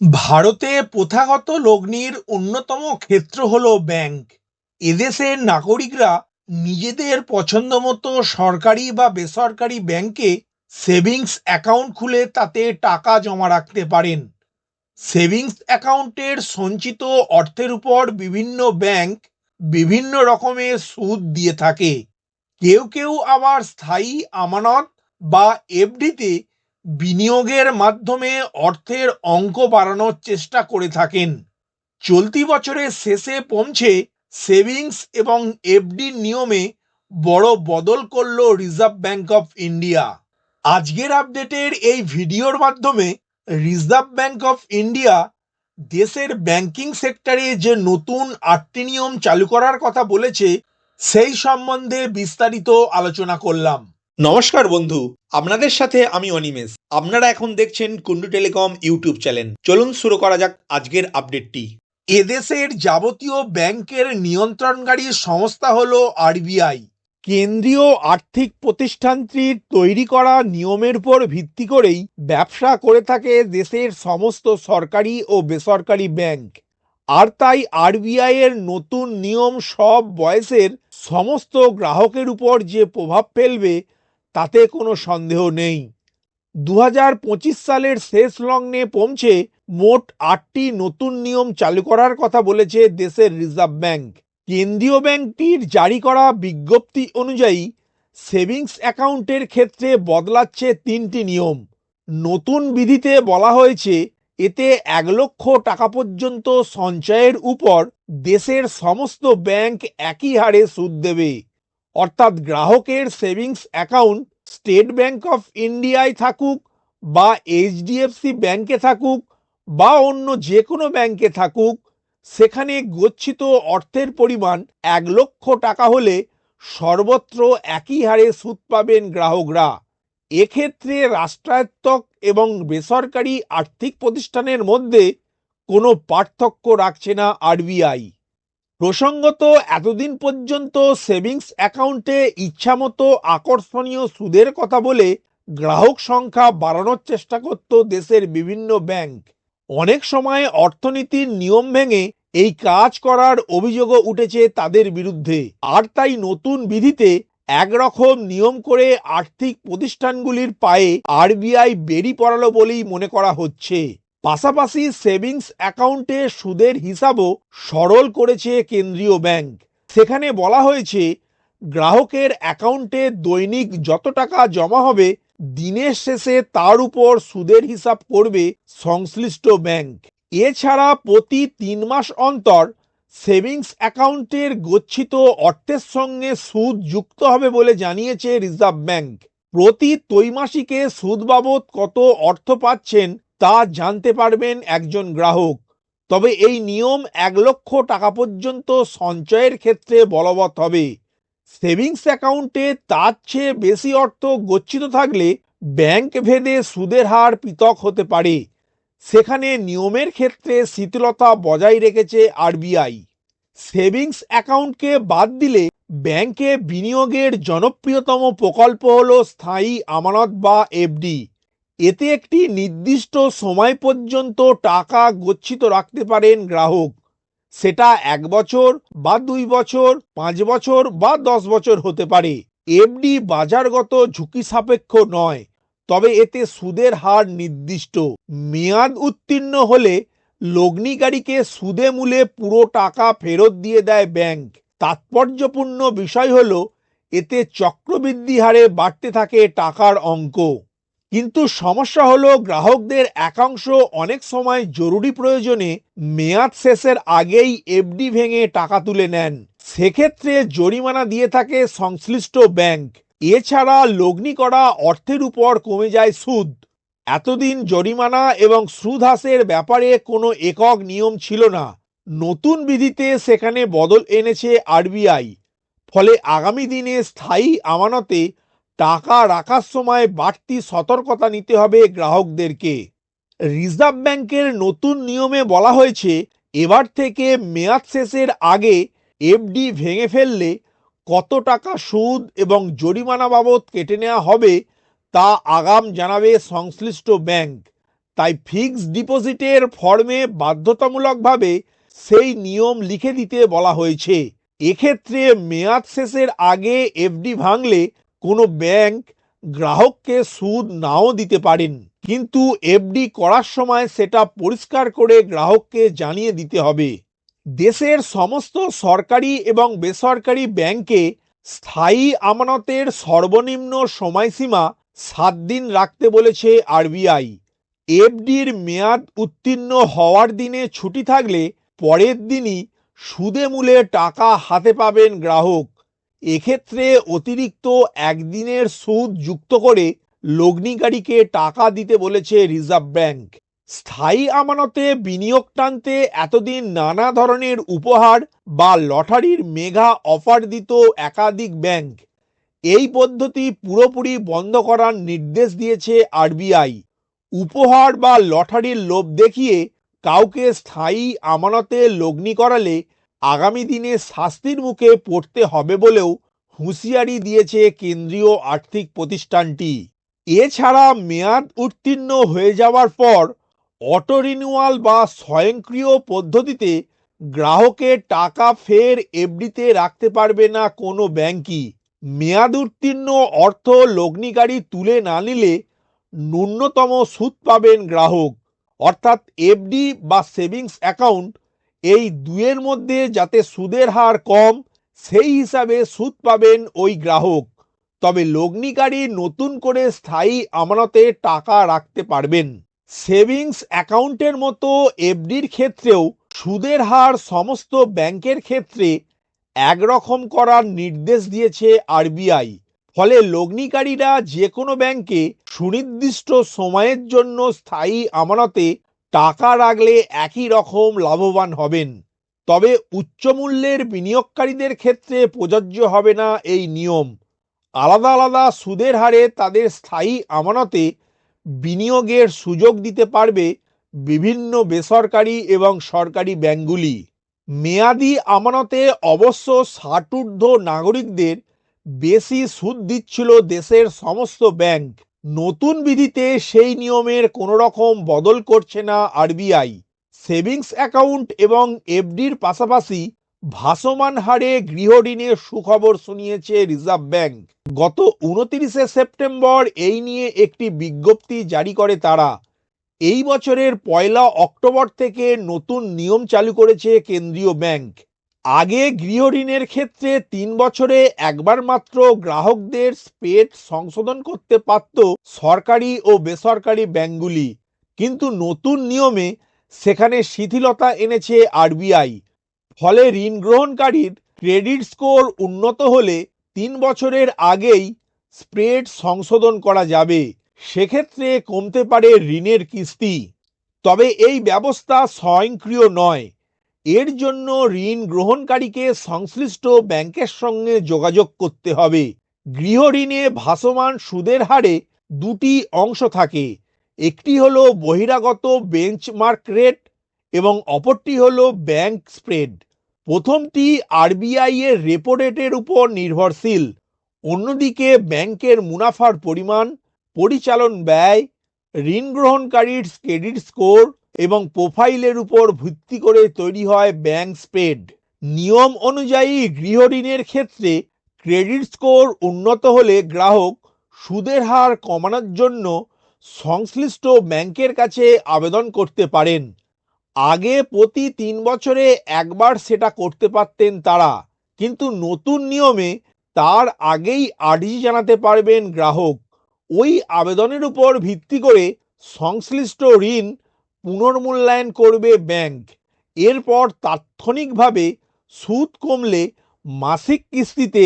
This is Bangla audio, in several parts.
ভারতে প্রথাগত লগ্নির অন্যতম ক্ষেত্র হল ব্যাংক। এদেশের নাগরিকরা নিজেদের পছন্দমতো সরকারি বা বেসরকারি ব্যাংকে সেভিংস অ্যাকাউন্ট খুলে তাতে টাকা জমা রাখতে পারেন। সেভিংস অ্যাকাউন্টের সঞ্চিত অর্থের উপর বিভিন্ন ব্যাংক বিভিন্ন রকমের সুদ দিয়ে থাকে। কেউ কেউ আবার স্থায়ী আমানত বা এফডিতে বিনিয়োগের মাধ্যমে অর্থের অঙ্ক বাড়ানোর চেষ্টা করে থাকেন। চলতি বছরের শেষে পৌঁছে সেভিংস এবং এফডির নিয়মে বড় বদল করল রিজার্ভ ব্যাংক অফ ইন্ডিয়া। আজকের আপডেটের এই ভিডিওর মাধ্যমে রিজার্ভ ব্যাংক অফ ইন্ডিয়া দেশের ব্যাংকিং সেক্টরে যে নতুন আটটি নিয়ম চালু করার কথা বলেছে, সেই সম্বন্ধে বিস্তারিত আলোচনা করলাম। নমস্কার বন্ধু, আপনাদের সাথে আমি অনিমেষ। আপনারা এখন দেখছেন কুন্ডু টেলিকম ইউটিউব চ্যানেল। চলুন শুরু করা যাক আজকের আপডেটটি। এদেশের যাবতীয় ব্যাংকের নিয়ন্ত্রণকারী সংস্থা হল আরবিআই। কেন্দ্রীয় আর্থিক প্রতিষ্ঠানটির তৈরি করা নিয়মের উপর ভিত্তি করেই ব্যবসা করে থাকে দেশের সমস্ত সরকারি ও বেসরকারি ব্যাংক। আর তাই আরবিআই এর নতুন নিয়ম সব বয়সের সমস্ত গ্রাহকের উপর যে প্রভাব ফেলবে তাতে কোনো সন্দেহ নেই। দু হাজার পঁচিশ সালের শেষ লগ্নে পৌঁছে মোট আটটি নতুন নিয়ম চালু করার কথা বলেছে দেশের রিজার্ভ ব্যাংক। কেন্দ্রীয় ব্যাংকটির জারি করা বিজ্ঞপ্তি অনুযায়ী সেভিংস অ্যাকাউন্টের ক্ষেত্রে বদলাচ্ছে তিনটি নিয়ম। নতুন বিধিতে বলা হয়েছে, এতে এক লক্ষ টাকা পর্যন্ত সঞ্চয়ের উপর দেশের সমস্ত ব্যাংক একই হারে সুদ দেবে। অর্থাৎ গ্রাহকের savings account State Bank of ইন্ডিয়ায় থাকুক বা এইচডিএফসি ব্যাংকে থাকুক বা অন্য যে কোনো ব্যাংকে থাকুক, সেখানে গচ্ছিত অর্থের পরিমাণ এক লক্ষ টাকা হলে সর্বত্র একই হারে সুদ পাবেন গ্রাহকরা। এক্ষেত্রে রাষ্ট্রায়ত্তক এবং বেসরকারি আর্থিক প্রতিষ্ঠানের মধ্যে কোনো পার্থক্য রাখছে না আরবিআই। প্রসঙ্গত, এতদিন পর্যন্ত সেভিংস অ্যাকাউন্টে ইচ্ছামতো আকর্ষণীয় সুদের কথা বলে গ্রাহক সংখ্যা বাড়ানোর চেষ্টা করত দেশের বিভিন্ন ব্যাংক। অনেক সময় অর্থনীতির নিয়ম ভেঙে এই কাজ করার অভিযোগও উঠেছে তাদের বিরুদ্ধে। আর তাই নতুন বিধিতে একরকম নিয়ম করে আর্থিক প্রতিষ্ঠানগুলির পায়ে আরবিআই বেরি পড়ালো বলেই মনে করা হচ্ছে। পাশাপাশি সেভিংস অ্যাকাউন্টে সুদের হিসাবও সরল করেছে কেন্দ্রীয় ব্যাংক। সেখানে বলা হয়েছে, গ্রাহকের অ্যাকাউন্টে দৈনিক যত টাকা জমা হবে, দিনের শেষে তার উপর সুদের হিসাব করবে সংশ্লিষ্ট ব্যাংক। এছাড়া প্রতি তিন মাস অন্তর সেভিংস অ্যাকাউন্টের গচ্ছিত অর্থের সঙ্গে সুদ যুক্ত হবে বলে জানিয়েছে রিজার্ভ ব্যাংক। প্রতি ত্রৈমাসিকে সুদ বাবদ কত অর্থ পাচ্ছেন তা জানতে পারবেন একজন গ্রাহক। তবে এই নিয়ম এক লক্ষ টাকা পর্যন্ত সঞ্চয়ের ক্ষেত্রে বলবৎ হবে। সেভিংস অ্যাকাউন্টে তার চেয়ে বেশি অর্থ গচ্ছিত থাকলে ব্যাংক ভেদে সুদের হার পৃথক হতে পারে। সেখানে নিয়মের ক্ষেত্রে শিথিলতা বজায় রেখেছে আরবিআই। সেভিংস অ্যাকাউন্টকে বাদ দিলে ব্যাংকে বিনিয়োগের জনপ্রিয়তম প্রকল্প হল স্থায়ী আমানত বা এফডি। এতে একটি নির্দিষ্ট সময় পর্যন্ত টাকা গচ্ছিত রাখতে পারেন গ্রাহক। সেটা এক বছর বা দুই বছর, পাঁচ বছর বা দশ বছর হতে পারে। এফডি বাজারগত ঝুঁকি সাপেক্ষ নয়, তবে এতে সুদের হার নির্দিষ্ট। মেয়াদ উত্তীর্ণ হলে লগ্নিকারীকে সুদে মূলে পুরো টাকা ফেরত দিয়ে দেয় ব্যাংক। তাৎপর্যপূর্ণ বিষয় হল, এতে চক্রবৃদ্ধি হারে বাড়তে থাকে টাকার অঙ্ক। কিন্তু সমস্যা হলো গ্রাহকদের একাংশ অনেক সময় জরুরি প্রয়োজনে মেয়াদ শেষের আগেই এফডি ভেঙে টাকা তুলে নেন। সেক্ষেত্রে জরিমানা দিয়ে থাকে সংশ্লিষ্ট ব্যাংক। এছাড়া লগ্নি করা অর্থের উপর কমে যায় সুদ। এতদিন জরিমানা এবং সুদ হ্রাসের ব্যাপারে কোনো একক নিয়ম ছিল না। নতুন বিধিতে সেখানে বদল এনেছে আরবিআই ফলে আগামী দিনে স্থায়ী আমানতে টাকা রাখার সময় বাড়তি সতর্কতা নিতে হবে গ্রাহকদেরকে। রিজার্ভ ব্যাংকের নতুন নিয়মে বলা হয়েছে, এবার থেকে মেয়াদ শেষের আগে এফডি ভেঙে ফেললে কত টাকা সুদ এবং জরিমানা বাবদ কেটে নেওয়া হবে তা আগাম জানাবে সংশ্লিষ্ট ব্যাংক। তাই ফিক্সড ডিপোজিটের ফর্মে বাধ্যতামূলকভাবে সেই নিয়ম লিখে দিতে বলা হয়েছে। এক্ষেত্রে মেয়াদ শেষের আগে এফডি ভাঙলে কোনো ব্যাংক গ্রাহককে সুদ নাও দিতে পারেন, কিন্তু এফডি করার সময় সেটা পরিষ্কার করে গ্রাহককে জানিয়ে দিতে হবে। দেশের সমস্ত সরকারি এবং বেসরকারি ব্যাংকে স্থায়ী আমানতের সর্বনিম্ন সময়সীমা সাত দিন রাখতে বলেছে আরবিআই এফডির মেয়াদ উত্তীর্ণ হওয়ার দিনে ছুটি থাকলে পরের দিনই সুদে মূলে টাকা হাতে পাবেন গ্রাহক। এক্ষেত্রে অতিরিক্ত একদিনের সুদ যুক্ত করে লগ্নিকারীকে টাকা দিতে বলেছে রিজার্ভ ব্যাংক। স্থায়ী আমানতে বিনিয়োগ টানতে এতদিন নানা ধরনের উপহার বা লটারির মেগা অফার দিত একাধিক ব্যাংক। এই পদ্ধতি পুরোপুরি বন্ধ করার নির্দেশ দিয়েছে আরবিআই। উপহার বা লটারির লোভ দেখিয়ে কাউকে স্থায়ী আমানতে লগ্নি করালে আগামী দিনে শাস্তির মুখে পড়তে হবে বলেও হুঁশিয়ারি দিয়েছে কেন্দ্রীয় আর্থিক প্রতিষ্ঠানটি। এছাড়া মেয়াদ উত্তীর্ণ হয়ে যাওয়ার পর অটো রিনিউয়াল বা স্বয়ংক্রিয় পদ্ধতিতে গ্রাহকের টাকা ফের এফডিতে রাখতে পারবে না কোনো ব্যাংকই। মেয়াদ উত্তীর্ণ অর্থ লগ্নিকারী তুলে না নিলে ন্যূনতম সুদ পাবেন গ্রাহক। অর্থাৎ এফডি বা সেভিংস অ্যাকাউন্ট এই দুয়ের মধ্যে যাতে সুদের হার কম, সেই হিসাবে সুদ পাবেন ওই গ্রাহক। তবে লগ্নিকারী নতুন করে স্থায়ী আমানতে টাকা রাখতে পারবেন। সেভিংস অ্যাকাউন্টের মতো এফডির ক্ষেত্রেও সুদের হার সমস্ত ব্যাংকের ক্ষেত্রে একরকম করার নির্দেশ দিয়েছে আরবিআই। ফলে লগ্নিকারীরা যে কোনো ব্যাংকে সুনির্দিষ্ট সময়ের জন্য স্থায়ী আমানতে টাকা রাখলে একই রকম লাভবান হবেন। তবে উচ্চমূল্যের বিনিয়োগকারীদের ক্ষেত্রে প্রযোজ্য হবে না এই নিয়ম। আলাদা আলাদা সুদের হারে তাদের স্থায়ী আমানতে বিনিয়োগের সুযোগ দিতে পারবে বিভিন্ন বেসরকারি এবং সরকারি ব্যাঙ্কগুলি মেয়াদি আমানতে অবশ্য ষাটূর্ধ্ব নাগরিকদের বেশি সুদ দিচ্ছিল দেশের সমস্ত ব্যাংক। নতুন বিধিতে সেই নিয়মের কোনো রকম বদল করছে না আরবিআই। সেভিংস অ্যাকাউন্ট এবং এফডির পাশাপাশি ভাসমান হারে গৃহঋণের সুখবর শুনিয়েছে রিজার্ভ ব্যাংক। গত উনতিরিশে সেপ্টেম্বর এই নিয়ে একটি বিজ্ঞপ্তি জারি করে তারা। এই বছরের পয়লা অক্টোবর থেকে নতুন নিয়ম চালু করেছে কেন্দ্রীয় ব্যাংক। আগে গৃহঋণের ক্ষেত্রে তিন বছরে একবার মাত্র গ্রাহকদের স্পেড সংশোধন করতে পারত সরকারি ও বেসরকারি ব্যাঙ্কগুলি কিন্তু নতুন নিয়মে সেখানে শিথিলতা এনেছে আরবিআই। ফলে ঋণ গ্রহণকারীর ক্রেডিট স্কোর উন্নত হলে তিন বছরের আগেই স্প্রেড সংশোধন করা যাবে। সেক্ষেত্রে কমতে পারে ঋণের কিস্তি। তবে এই ব্যবস্থা স্বয়ংক্রিয় নয়। এর জন্য ঋণ গ্রহণকারীকে সংশ্লিষ্ট ব্যাংকের সঙ্গে যোগাযোগ করতে হবে। গৃহঋণে ভাসমান সুদের হারে দুটি অংশ থাকে, একটি হল বহিরাগত বেঞ্চমার্ক রেট এবং অপরটি হল ব্যাংক স্প্রেড। প্রথমটি আরবিআই এর রেপো রেটের উপর নির্ভরশীল, অন্যদিকে ব্যাংকের মুনাফার পরিমাণ, পরিচালন ব্যয়, ঋণ গ্রহণকারীর ক্রেডিট স্কোর এবং প্রোফাইলের উপর ভিত্তি করে তৈরি হয় ব্যাংক স্প্রেড। নিয়ম অনুযায়ী গৃহঋণের ক্ষেত্রে ক্রেডিট স্কোর উন্নত হলে গ্রাহক সুদের হার কমানোর জন্য সংশ্লিষ্ট ব্যাংকের কাছে আবেদন করতে পারেন। আগে প্রতি তিন বছরে একবার সেটা করতে পারতেন তারা, কিন্তু নতুন নিয়মে তার আগেই আর্জি জানাতে পারবেন গ্রাহক। ওই আবেদনের উপর ভিত্তি করে সংশ্লিষ্ট ঋণ পুনর্মূল্যায়ন করবে ব্যাংক। এরপর তাৎক্ষণিকভাবে সুদ কমলে মাসিক কিস্তিতে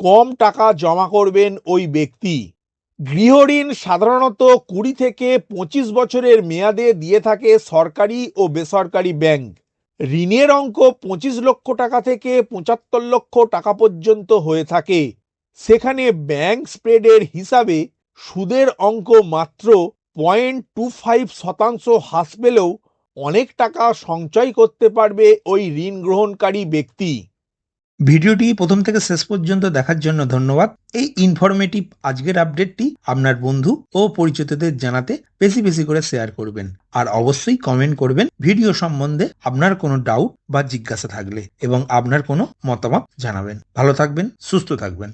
কম টাকা জমা করবেন ওই ব্যক্তি। গৃহঋণ সাধারণত কুড়ি থেকে পঁচিশ বছরের মেয়াদে দিয়ে থাকে সরকারি ও বেসরকারি ব্যাংক। ঋণের অঙ্ক পঁচিশ লক্ষ টাকা থেকে পঁচাত্তর লক্ষ টাকা পর্যন্ত হয়ে থাকে। সেখানে ব্যাংক স্প্রেডের হিসাবে সুদের অঙ্ক মাত্র পয়েন্ট টু ফাইভ শতাংশ হ্রাস পেলেও অনেক টাকা সঞ্চয় করতে পারবে ওই ঋণ গ্রহণকারী ব্যক্তি। ভিডিওটি প্রথম থেকে শেষ পর্যন্ত দেখার জন্য ধন্যবাদ। এই ইনফরমেটিভ আজকের আপডেটটি আপনার বন্ধু ও পরিচিতদের জানাতে বেশি বেশি করে শেয়ার করবেন। আর অবশ্যই কমেন্ট করবেন ভিডিও সম্বন্ধে আপনার কোনো ডাউট বা জিজ্ঞাসা থাকলে এবং আপনার কোনো মতামত জানাবেন। ভালো থাকবেন, সুস্থ থাকবেন।